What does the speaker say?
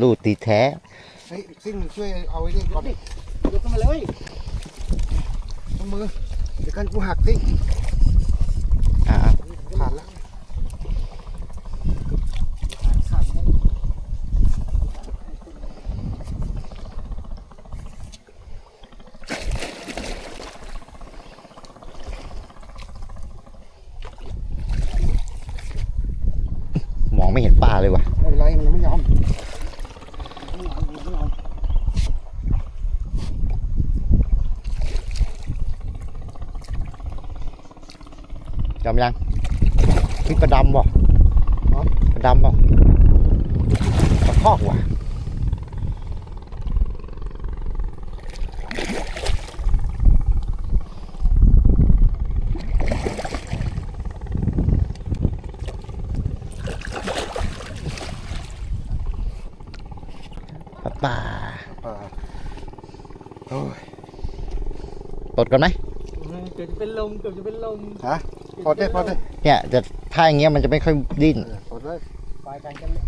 ลูดตีแท้ เฮ้ยซิ่งช่วยเอาไว้ดิก่อนดิยกขึ้นมาเลยมือ เดี๋ยวกันกูหักสิ องไม่เห็นปลาเลยว่ะไม่เป็นไรมันยังไม่ยอมจำยังพี่กระดำบ่กระดำบ่กระพอกว่ะ ปลาอ่าโอ้ยตดกันไหมเกือบจะเป็นลมเกือบจะเป็นลมฮะพอได้พอได้เนี่ยจะถ้าอย่างเงี้ยมันจะไม่ค่อยดิ้นเออพอได้ไปกันกันเลย